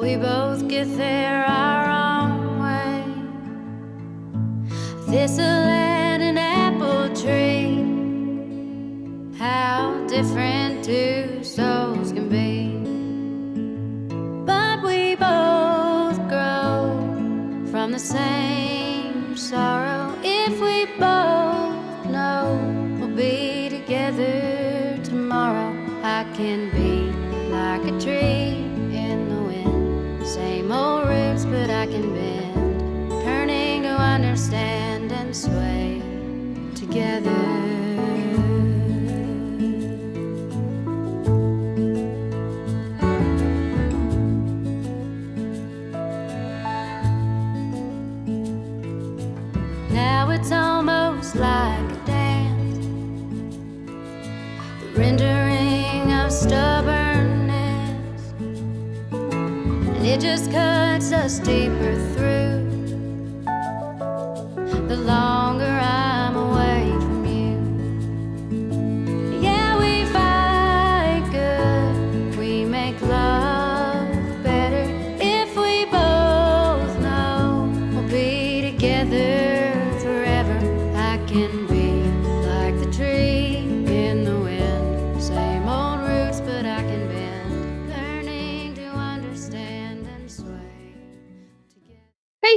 We both get there our own way. Thistle and an apple tree. How different two rendering of stubbornness, and it just cuts us deeper through.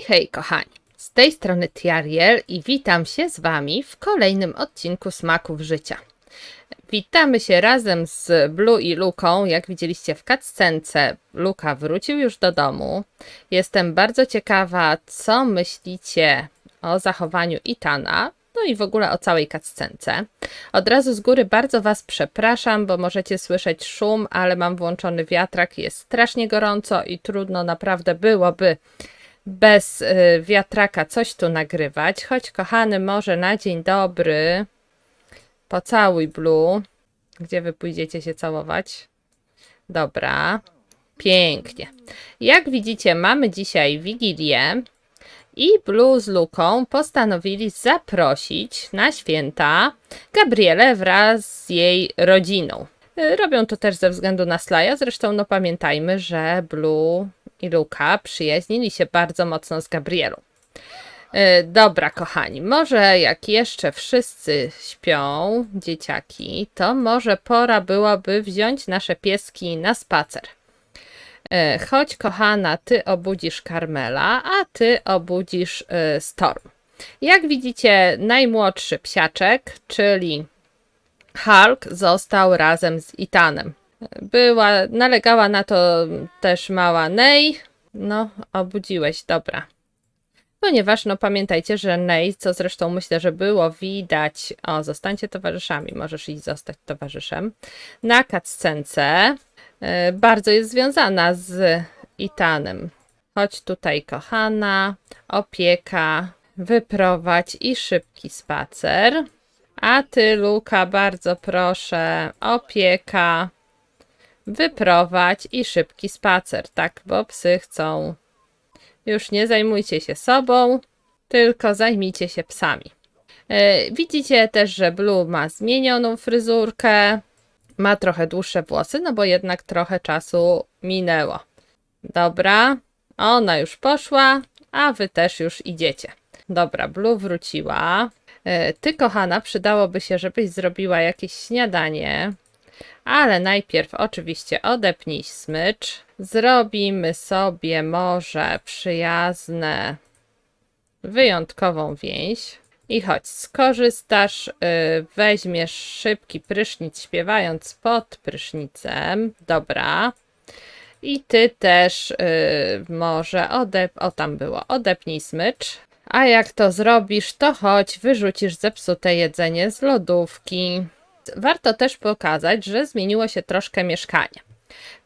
Hej, kochani! Z tej strony Tiariel i witam się z Wami w kolejnym odcinku Smaków Życia. Witamy się razem z Blue i Luką. Jak widzieliście w cutscence, Luka wrócił już do domu. Jestem bardzo ciekawa, co myślicie o zachowaniu Itana, no i w ogóle o całej cutscence. Od razu z góry bardzo Was przepraszam, bo możecie słyszeć szum, ale mam włączony wiatrak, jest strasznie gorąco i trudno naprawdę byłoby bez y, wiatraka coś tu nagrywać. Choć kochany, może na dzień dobry pocałuj Blue. Gdzie wy pójdziecie się całować? Dobra. Pięknie. Jak widzicie, mamy dzisiaj Wigilię i Blue z Luką postanowili zaprosić na święta Gabrielę wraz z jej rodziną. Y, Robią to też ze względu na Slaja, zresztą no pamiętajmy, że Blue i Luka przyjaźnili się bardzo mocno z Gabrielą. Y, Dobra, kochani, może jak jeszcze wszyscy śpią, dzieciaki, to może pora byłoby wziąć nasze pieski na spacer. Y, Chodź, kochana, ty obudzisz Karmela, a ty obudzisz y, Storm. Jak widzicie, najmłodszy psiaczek, czyli Hulk, został razem z Itanem. Była, nalegała na to też mała Ney. No, obudziłeś, dobra. Ponieważ, no pamiętajcie, że Ney, co zresztą myślę, że było widać, o, zostańcie towarzyszami, możesz iść zostać towarzyszem, na cutscence e, bardzo jest związana z Itanem. Chodź tutaj, kochana, opieka, wyprowadź i szybki spacer. A ty, Luka, bardzo proszę, opieka, wyprowadź i szybki spacer, tak, bo psy chcą. Już nie zajmujcie się sobą, tylko zajmijcie się psami. E, widzicie też, że Blue ma zmienioną fryzurkę, ma trochę dłuższe włosy, no bo jednak trochę czasu minęło. Dobra, ona już poszła, a wy też już idziecie. Dobra, Blue wróciła. E, Ty, kochana, przydałoby się, żebyś zrobiła jakieś śniadanie. Ale najpierw oczywiście odepnij smycz. Zrobimy sobie może przyjazne, wyjątkową więź. I chodź, skorzystasz, y, weźmiesz szybki prysznic śpiewając pod prysznicem. Dobra. I ty też y, może odep... O, tam było. Odepnij smycz. A jak to zrobisz, to chodź, wyrzucisz zepsute jedzenie z lodówki. Warto też pokazać, że zmieniło się troszkę mieszkanie.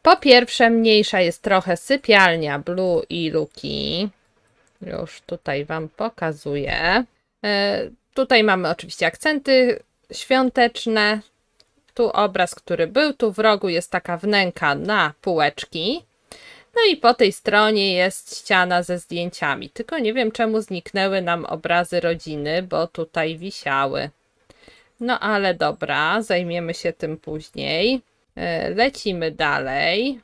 Po pierwsze, mniejsza jest trochę sypialnia Blue i Luki. Już tutaj Wam pokazuję. E, tutaj mamy oczywiście akcenty świąteczne. Tu obraz, który był, tu w rogu jest taka wnęka na półeczki. No i po tej stronie jest ściana ze zdjęciami. Tylko nie wiem, czemu zniknęły nam obrazy rodziny, bo tutaj wisiały. No ale dobra, zajmiemy się tym później. E, Lecimy dalej.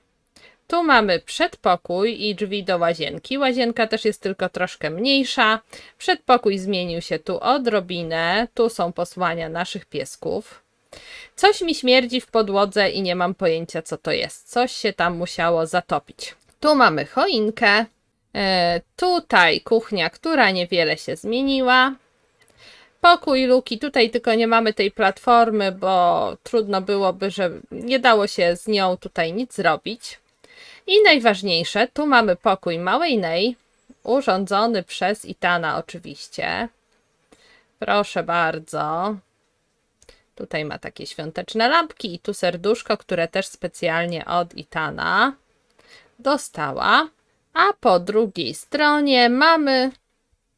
Tu mamy przedpokój i drzwi do łazienki. Łazienka też jest tylko troszkę mniejsza. Przedpokój zmienił się tu odrobinę. Tu są posłania naszych piesków. Coś mi śmierdzi w podłodze i nie mam pojęcia, co to jest. Coś się tam musiało zatopić. Tu mamy choinkę. E, tutaj kuchnia, która niewiele się zmieniła. Pokój Luki, tutaj tylko nie mamy tej platformy, bo trudno byłoby, że nie dało się z nią tutaj nic zrobić. I najważniejsze, tu mamy pokój małej Nej, urządzony przez Itana oczywiście. Proszę bardzo. Tutaj ma takie świąteczne lampki i tu serduszko, które też specjalnie od Itana dostała. A po drugiej stronie mamy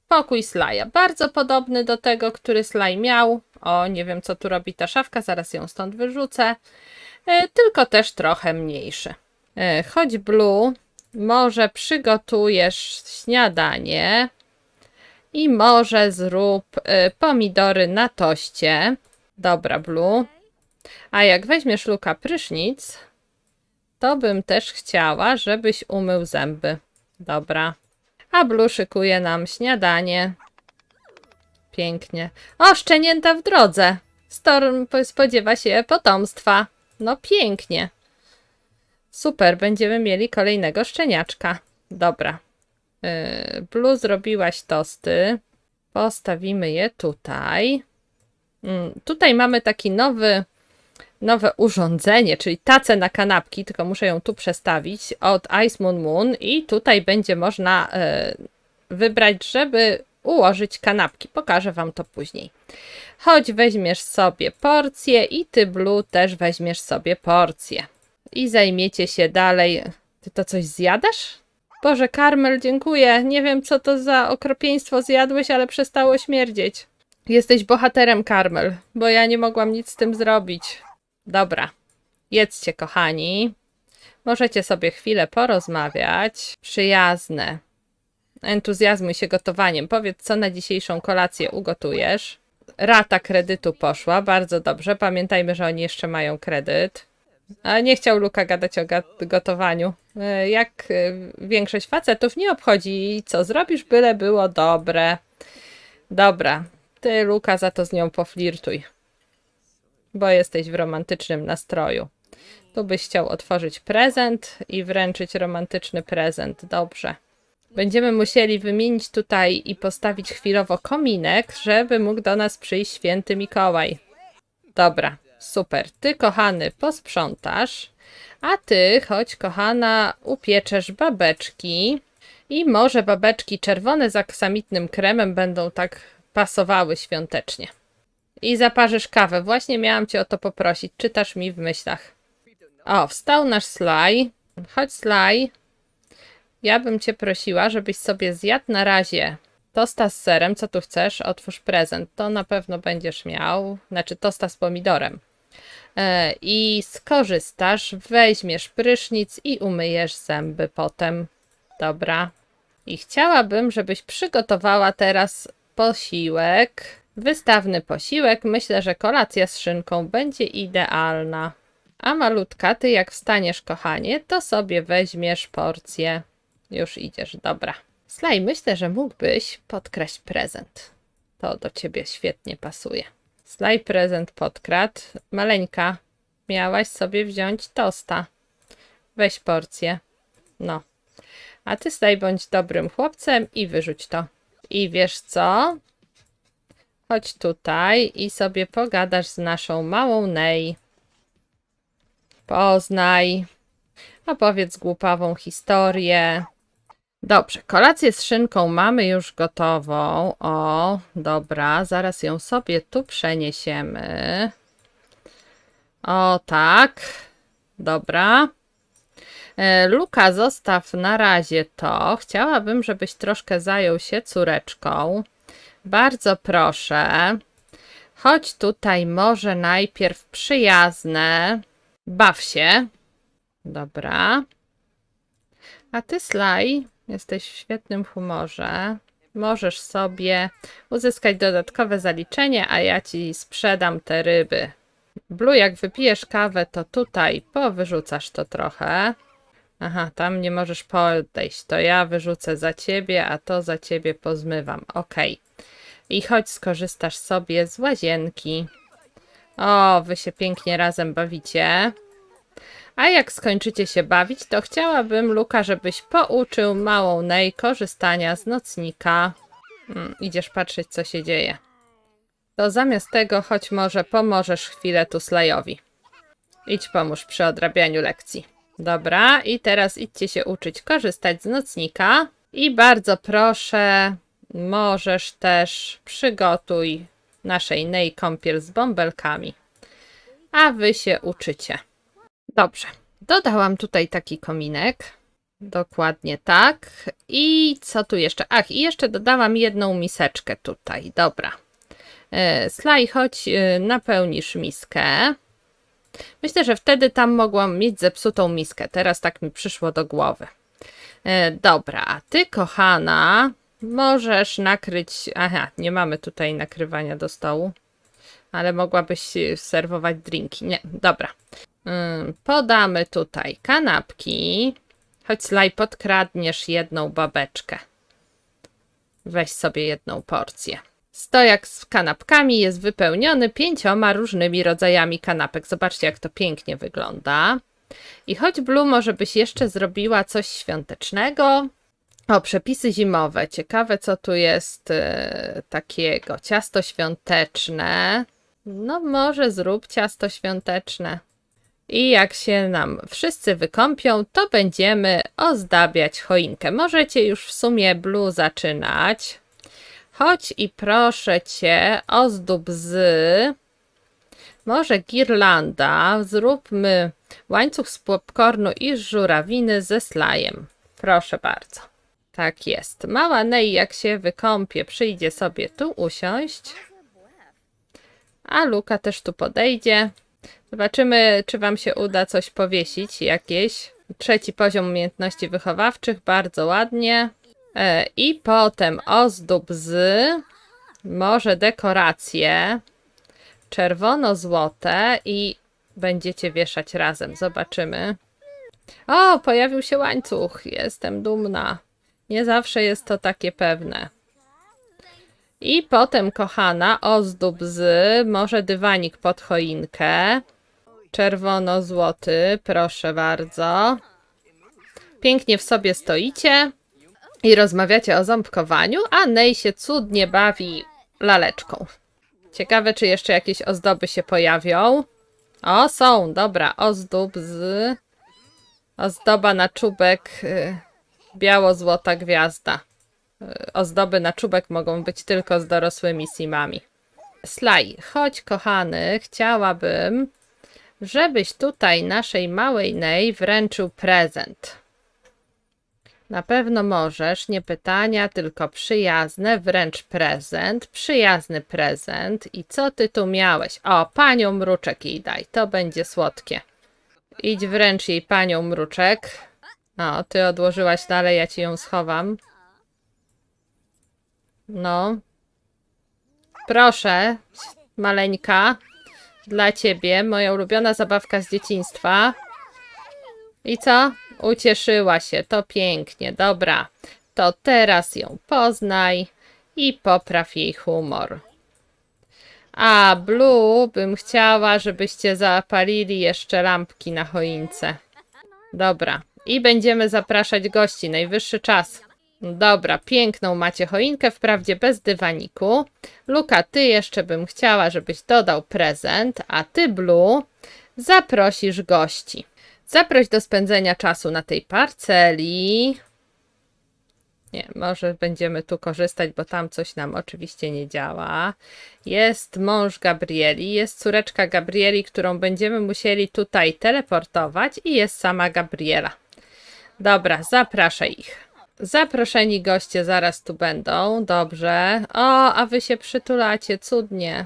pokój Slaja. Bardzo podobny do tego, który Slaj miał. O, nie wiem co tu robi ta szafka, zaraz ją stąd wyrzucę. E, tylko też trochę mniejszy. E, chodź Blue, może przygotujesz śniadanie i może zrób e, pomidory na toście. Dobra, Blue. A jak weźmiesz Luka prysznic, to bym też chciała, żebyś umył zęby. Dobra. A Blue szykuje nam śniadanie. Pięknie. O, szczenięta w drodze. Storm po- spodziewa się potomstwa. No pięknie. Super, będziemy mieli kolejnego szczeniaczka. Dobra. Yy, Blue zrobiłaś tosty. Postawimy je tutaj. Mm, Tutaj mamy taki nowy, nowe urządzenie, czyli tacę na kanapki, tylko muszę ją tu przestawić od Ice Moon Moon i tutaj będzie można e, wybrać, żeby ułożyć kanapki. Pokażę Wam to później. Chodź, weźmiesz sobie porcję i Ty, Blue, też weźmiesz sobie porcję. I zajmiecie się dalej. Ty to coś zjadasz? Boże, Karmel, dziękuję. Nie wiem, co to za okropieństwo zjadłeś, ale przestało śmierdzieć. Jesteś bohaterem, Karmel, bo ja nie mogłam nic z tym zrobić. Dobra, jedzcie, kochani. Możecie sobie chwilę porozmawiać. Przyjazne. Entuzjazmuj się gotowaniem. Powiedz, co na dzisiejszą kolację ugotujesz. Rata kredytu poszła, bardzo dobrze. Pamiętajmy, że oni jeszcze mają kredyt. A nie chciał Luka gadać o gotowaniu. E, Jak e, większość facetów nie obchodzi, co zrobisz, byle było dobre. Dobra, ty, Luka, za to z nią poflirtuj. Bo jesteś w romantycznym nastroju. Tu byś chciał otworzyć prezent i wręczyć romantyczny prezent. Dobrze. Będziemy musieli wymienić tutaj i postawić chwilowo kominek, żeby mógł do nas przyjść święty Mikołaj. Dobra, super. Ty, kochany, posprzątasz, a ty, chodź, kochana, upieczesz babeczki. I może babeczki czerwone z aksamitnym kremem będą tak pasowały świątecznie. I zaparzysz kawę. Właśnie miałam cię o to poprosić. Czytasz mi w myślach. O, wstał nasz Sly. Chodź, Sly. Ja bym cię prosiła, żebyś sobie zjadł na razie tosta z serem. Co tu chcesz? Otwórz prezent. To na pewno będziesz miał. Znaczy tosta z pomidorem. E, I skorzystasz, weźmiesz prysznic i umyjesz zęby potem. Dobra. I chciałabym, żebyś przygotowała teraz posiłek. Wystawny posiłek. Myślę, że kolacja z szynką będzie idealna. A malutka, ty jak wstaniesz, kochanie, to sobie weźmiesz porcję. Już idziesz, dobra. Slaj, myślę, że mógłbyś podkraść prezent. To do ciebie świetnie pasuje. Slaj prezent podkradł. Maleńka, miałaś sobie wziąć tosta. Weź porcję. No. A ty staj bądź dobrym chłopcem i wyrzuć to. I wiesz co? Chodź tutaj i sobie pogadasz z naszą małą Nej. Poznaj. Opowiedz głupawą historię. Dobrze, kolację z szynką mamy już gotową. O, dobra, zaraz ją sobie tu przeniesiemy. O, tak. Dobra. E, Luka, zostaw na razie to. Chciałabym, żebyś troszkę zajął się córeczką. Bardzo proszę. Chodź tutaj, może najpierw przyjazne. Baw się. Dobra. A ty, Sly, jesteś w świetnym humorze. Możesz sobie uzyskać dodatkowe zaliczenie, a ja ci sprzedam te ryby. Blue, jak wypijesz kawę, to tutaj powyrzucasz to trochę. Aha, tam nie możesz podejść. To ja wyrzucę za ciebie, a to za ciebie pozmywam. Okej. I chodź skorzystasz sobie z łazienki. O, wy się pięknie razem bawicie. A jak skończycie się bawić, to chciałabym, Luka, żebyś pouczył małą Nej korzystania z nocnika. Mm, idziesz patrzeć, co się dzieje. To zamiast tego, choć może pomożesz chwilę tu Slajowi. Idź pomóż przy odrabianiu lekcji. Dobra, i teraz idźcie się uczyć korzystać z nocnika. I bardzo proszę, możesz też przygotuj naszej Nej kąpiel z bąbelkami. A wy się uczycie. Dobrze. Dodałam tutaj taki kominek. Dokładnie tak. I co tu jeszcze? Ach, i jeszcze dodałam jedną miseczkę tutaj. Dobra. E, Slaj, chodź, e, napełnisz miskę. Myślę, że wtedy tam mogłam mieć zepsutą miskę. Teraz tak mi przyszło do głowy. E, dobra, a ty, kochana, możesz nakryć. Aha, nie mamy tutaj nakrywania do stołu, ale mogłabyś serwować drinki. Nie, dobra. Ym, podamy tutaj kanapki. Chodź, Slaj, podkradniesz jedną babeczkę. Weź sobie jedną porcję. Stojak z kanapkami jest wypełniony pięcioma różnymi rodzajami kanapek. Zobaczcie, jak to pięknie wygląda. I choć Blue może byś jeszcze zrobiła coś świątecznego. O, przepisy zimowe. Ciekawe, co tu jest e, takiego. Ciasto świąteczne. No, może zrób ciasto świąteczne. I jak się nam wszyscy wykąpią, to będziemy ozdabiać choinkę. Możecie już w sumie Blue zaczynać. Chodź i proszę cię, ozdób z. Może girlanda. Zróbmy łańcuch z popcornu i żurawiny ze slajem. Proszę bardzo. Tak jest. Mała Ney, jak się wykąpie, przyjdzie sobie tu usiąść. A Luka też tu podejdzie. Zobaczymy, czy Wam się uda coś powiesić, jakieś. Trzeci poziom umiejętności wychowawczych, bardzo ładnie. E, I potem ozdób z, może dekoracje, czerwono-złote i będziecie wieszać razem. Zobaczymy. O, pojawił się łańcuch. Jestem dumna. Nie zawsze jest to takie pewne. I potem, kochana, ozdób z, może dywanik pod choinkę. Czerwono-złoty, proszę bardzo. Pięknie w sobie stoicie i rozmawiacie o ząbkowaniu, a Nej się cudnie bawi laleczką. Ciekawe, czy jeszcze jakieś ozdoby się pojawią. O, są, dobra, ozdób z... Ozdoba na czubek, y, biało-złota gwiazda. Y, Ozdoby na czubek mogą być tylko z dorosłymi simami. Slaj, chodź kochany, chciałabym, żebyś tutaj naszej małej Nej wręczył prezent. Na pewno możesz, nie pytania, tylko przyjazne, wręcz prezent, przyjazny prezent. I co ty tu miałeś? O, panią mruczek jej daj, to będzie słodkie. Idź wręcz jej panią mruczek. O, ty odłożyłaś dalej, ja ci ją schowam. No. Proszę, maleńka, dla ciebie, moja ulubiona zabawka z dzieciństwa. I co? Ucieszyła się, to pięknie, dobra. To teraz ją poznaj i popraw jej humor. A Blue bym chciała, żebyście zapalili jeszcze lampki na choince. Dobra. I będziemy zapraszać gości. Najwyższy czas. Dobra, piękną macie choinkę, wprawdzie bez dywaniku. Luka, ty jeszcze bym chciała, żebyś dodał prezent, a ty, Blue, zaprosisz gości. Zaproś do spędzenia czasu na tej parceli. Nie, może będziemy tu korzystać, bo tam coś nam oczywiście nie działa. Jest mąż Gabrieli, jest córeczka Gabrieli, którą będziemy musieli tutaj teleportować i jest sama Gabriela. Dobra, zapraszaj ich. Zaproszeni goście zaraz tu będą, dobrze. O, a wy się przytulacie, cudnie.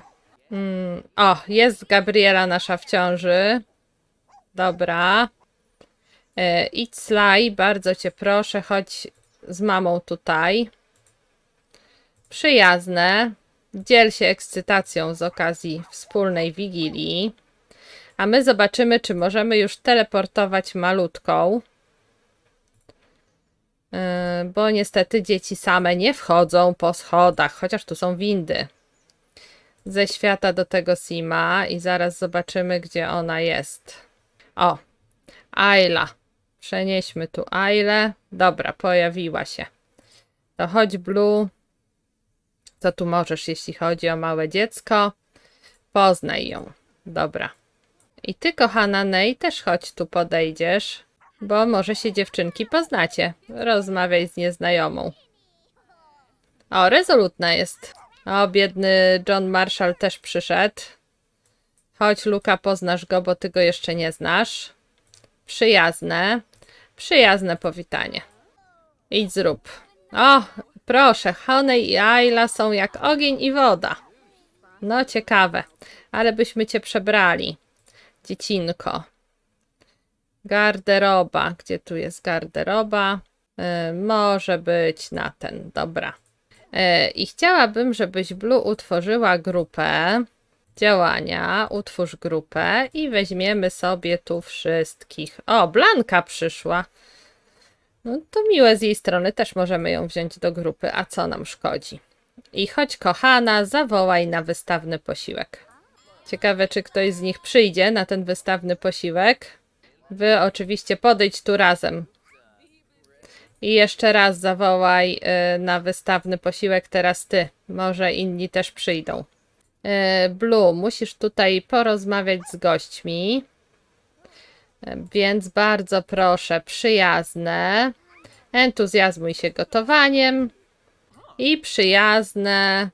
Mm, o, jest Gabriela nasza w ciąży. Dobra. E, idź Slaj, bardzo cię proszę, chodź z mamą tutaj. Przyjazne. Dziel się ekscytacją z okazji wspólnej wigilii. A my zobaczymy, czy możemy już teleportować malutką. Yy, bo niestety dzieci same nie wchodzą po schodach, chociaż tu są windy. Ze świata do tego Sima i zaraz zobaczymy, gdzie ona jest. O, Ayla. Przenieśmy tu Ailę. Dobra, pojawiła się. To chodź, Blue. Co tu możesz, jeśli chodzi o małe dziecko? Poznaj ją. Dobra. I ty, kochana Ney, też chodź tu podejdziesz, bo może się dziewczynki poznacie. Rozmawiaj z nieznajomą. O, rezolutna jest. O, biedny John Marshall też przyszedł. Chodź, Luka, poznasz go, bo ty go jeszcze nie znasz. Przyjazne. Przyjazne powitanie. Idź zrób. O, proszę, Honey i Ayla są jak ogień i woda. No, ciekawe. Ale byśmy cię przebrali. Dziecinko. Garderoba. Gdzie tu jest garderoba? Y, może być na ten. Dobra. Y, I chciałabym, żebyś Blue utworzyła grupę działania. Utwórz grupę i weźmiemy sobie tu wszystkich. O, Blanka przyszła. No to miłe z jej strony, też możemy ją wziąć do grupy, a co nam szkodzi? I chodź, kochana, zawołaj na wystawny posiłek. Ciekawe, czy ktoś z nich przyjdzie na ten wystawny posiłek. Wy oczywiście podejdź tu razem. I jeszcze raz zawołaj y, na wystawny posiłek teraz ty. Może inni też przyjdą. Y, Blue, musisz tutaj porozmawiać z gośćmi. Y, Więc bardzo proszę, przyjazne. Entuzjazmuj się gotowaniem. I przyjazne.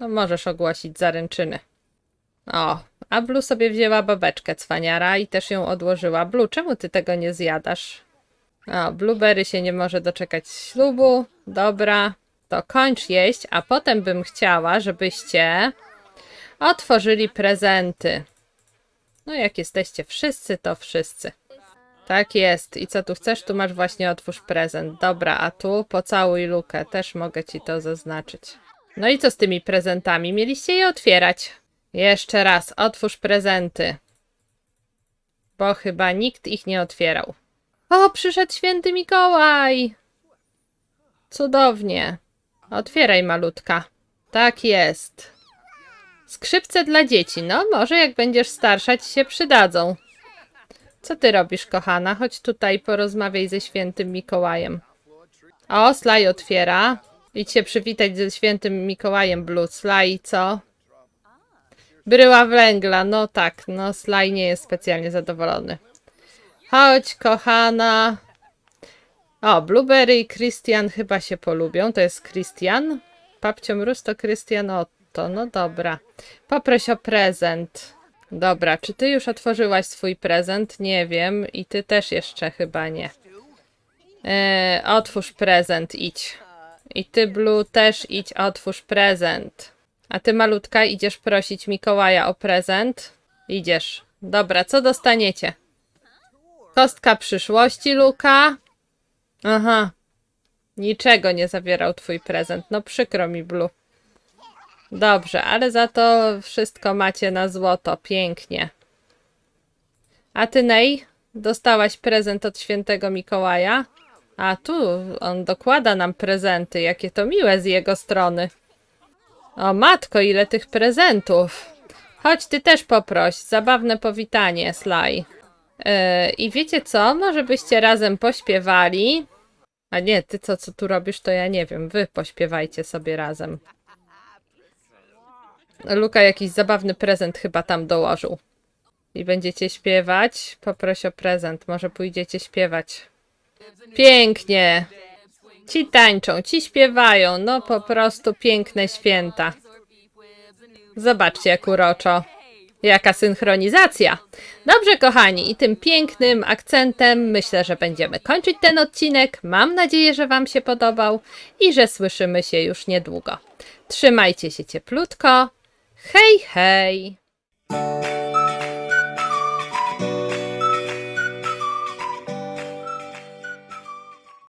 No możesz ogłosić zaręczyny. O, a Blue sobie wzięła babeczkę cwaniara i też ją odłożyła. Blue, czemu ty tego nie zjadasz? O, Blueberry się nie może doczekać ślubu. Dobra, to kończ jeść, a potem bym chciała, żebyście otworzyli prezenty. No jak jesteście wszyscy, to wszyscy. Tak jest. I co tu chcesz? Tu masz właśnie otwórz prezent. Dobra, a tu pocałuj lukę. Też mogę ci to zaznaczyć. No i co z tymi prezentami? Mieliście je otwierać. Jeszcze raz, otwórz prezenty. Bo chyba nikt ich nie otwierał. O, przyszedł święty Mikołaj! Cudownie. Otwieraj, malutka. Tak jest. Skrzypce dla dzieci. No, może jak będziesz starsza, ci się przydadzą. Co ty robisz, kochana? Chodź tutaj, porozmawiaj ze świętym Mikołajem. O, Slaj otwiera. Idź się przywitać ze świętym Mikołajem, Blue. Slaj, co? Bryła węgla, no tak, no Slaj nie jest specjalnie zadowolony. Chodź, kochana. O, Blueberry i Christian chyba się polubią. To jest Christian? Papcio Mróz to Christian Otto. No dobra. Poproś o prezent. Dobra, czy ty już otworzyłaś swój prezent? Nie wiem. I ty też jeszcze chyba nie. E, otwórz prezent, idź. I ty, Blue, też idź, otwórz prezent. A ty, malutka, idziesz prosić Mikołaja o prezent? Idziesz. Dobra, co dostaniecie? Kostka przyszłości, Luka. Aha. Niczego nie zawierał twój prezent. No przykro mi, Blue. Dobrze, ale za to wszystko macie na złoto. Pięknie. A ty, Ney? Dostałaś prezent od świętego Mikołaja? A tu on dokłada nam prezenty. Jakie to miłe z jego strony. O matko, ile tych prezentów. Chodź, ty też poproś. Zabawne powitanie, Sly. Yy, I wiecie co? Może byście razem pośpiewali. A nie, ty co, co tu robisz, to ja nie wiem. Wy pośpiewajcie sobie razem. Luka jakiś zabawny prezent chyba tam dołożył. I będziecie śpiewać? Poproś o prezent. Może pójdziecie śpiewać. Pięknie. Ci tańczą, ci śpiewają. No po prostu piękne święta. Zobaczcie, jak uroczo. Jaka synchronizacja. Dobrze, kochani, i tym pięknym akcentem myślę, że będziemy kończyć ten odcinek. Mam nadzieję, że Wam się podobał i że słyszymy się już niedługo. Trzymajcie się cieplutko. Hej, hej!